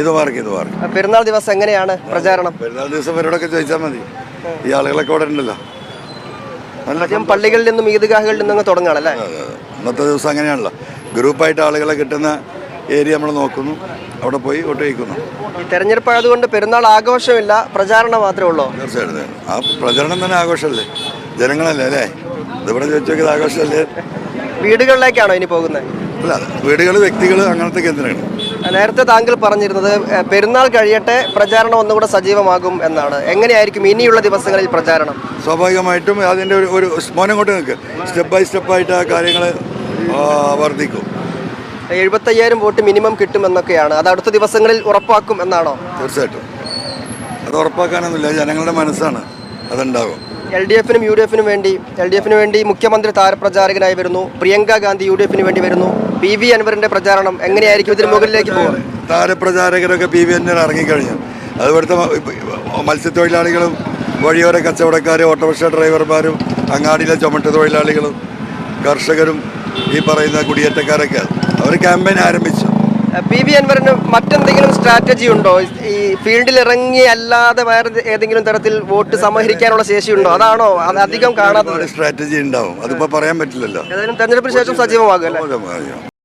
ഇത് മാർക്ക് ഇത് മാർക്ക്. പെരുന്നാൾ ദിവസം എങ്ങനെയാണ് പ്രചാരണം? പെരുന്നാൾ ദിവസം ഇവരോടൊക്കെ ചോദിച്ചാൽ മതി. ഈ ആളുകളൊക്കെ ഇവിടെ ഉണ്ടല്ലോ. പള്ളികളിൽ നിന്നും ഈദ്ഗാഹുകളിൽ നിന്നും തുടങ്ങുകയാണല്ലേ. ഇന്നത്തെ ദിവസം അങ്ങനെയാണല്ലോ. ഗ്രൂപ്പായിട്ട് ആളുകളെ കിട്ടുന്ന ഏരിയ നമ്മൾ നോക്കുന്നു. അവിടെ പോയി വോട്ട് ചോദിക്കുന്നു. ഈ തെരഞ്ഞെടുപ്പ് ആയതുകൊണ്ട് പെരുന്നാൾ ആഘോഷമില്ല പ്രചാരണം മാത്രമേ ഉള്ളൂ? തീർച്ചയായിട്ടും ആ പ്രചരണം തന്നെ ആഘോഷമല്ലേ? ജനങ്ങളല്ലേ അല്ലേ? ഇതിവിടെ ചോദിച്ചു നോക്കിയത് ആഘോഷമല്ലേ? വീടുകളിലേക്കാണോ ഇനി പോകുന്നത്? അല്ല വീടുകൾ വ്യക്തികൾ അങ്ങനത്തെ കേന്ദ്രമാണ് നേരത്തെ താങ്കൾ പറഞ്ഞിരുന്നത് പെരുന്നാൾ കഴിയട്ടെ പ്രചാരണം ഒന്നുകൂടെ സജീവമാകും എന്നാണ്. എങ്ങനെയായിരിക്കും ഇനിയുള്ള ദിവസങ്ങളിൽ പ്രചാരണം? സ്വാഭാവികമായിട്ടും അതിന്റെ ഒരു ഒരു മോനം കൊണ്ട് നിൽക്ക്. സ്റ്റെപ്പ് ബൈ സ്റ്റെപ്പായിട്ട് ആ കാര്യങ്ങൾ വർദ്ധിക്കും. എഴുപത്തയ്യായിരം വോട്ട് മിനിമം കിട്ടുമെന്നൊക്കെയാണ് അത് അടുത്ത ദിവസങ്ങളിൽ ഉറപ്പാക്കും എന്നാണോ? തീർച്ചയായിട്ടും. അത് ഉറപ്പാക്കാനൊന്നുമില്ല. ജനങ്ങളുടെ മനസ്സാണ്. അതുണ്ടാകും. എൽ ഡി എഫിനും യു ഡി എഫിനും വേണ്ടി എൽ ഡി എഫിന് വേണ്ടി മുഖ്യമന്ത്രി താരപ്രചാരകനായി വരുന്നു. പ്രിയങ്ക ഗാന്ധി യു ഡി എഫിന് വേണ്ടി വരുന്നു. പി വി അൻവറിന്റെ പ്രചാരണം എങ്ങനെയായിരിക്കും? ഇതിന് മുകളിലേക്ക് പോകുന്നത് താരപ്രചാരകരൊക്കെ പി വി അൻവർ ഇറങ്ങിക്കഴിഞ്ഞു. അത് ഇവിടുത്തെ മ- ഇപ്പ- മത്സ്യത്തൊഴിലാളികളും വഴിയോര കച്ചവടക്കാരും ഓട്ടോറിക്ഷ ഡ്രൈവർമാരും അങ്ങാടിയിലെ ചുമട്ട് തൊഴിലാളികളും കർഷകരും ഈ പറയുന്ന കുടിയേറ്റക്കാരൊക്കെ. അവർ ക്യാമ്പയിൻ ആരംഭിച്ചു. പി വി അൻവറിന് മറ്റെന്തെങ്കിലും സ്ട്രാറ്റജി ഉണ്ടോ? ഈ ഫീൽഡിൽ ഇറങ്ങി അല്ലാതെ വേറെ ഏതെങ്കിലും തരത്തിൽ വോട്ട് സമാഹരിക്കാനുള്ള ശേഷി ഉണ്ടോ? അതാണോ? അത് അധികം കാണാത്തത്. സ്ട്രാറ്റജി ഉണ്ടാവും. അതിപ്പോ പറയാൻ പറ്റില്ലല്ലോ. ഏതായാലും തെരഞ്ഞെടുപ്പിന് ശേഷം സജീവമാകും. അല്ലേ? ഓ,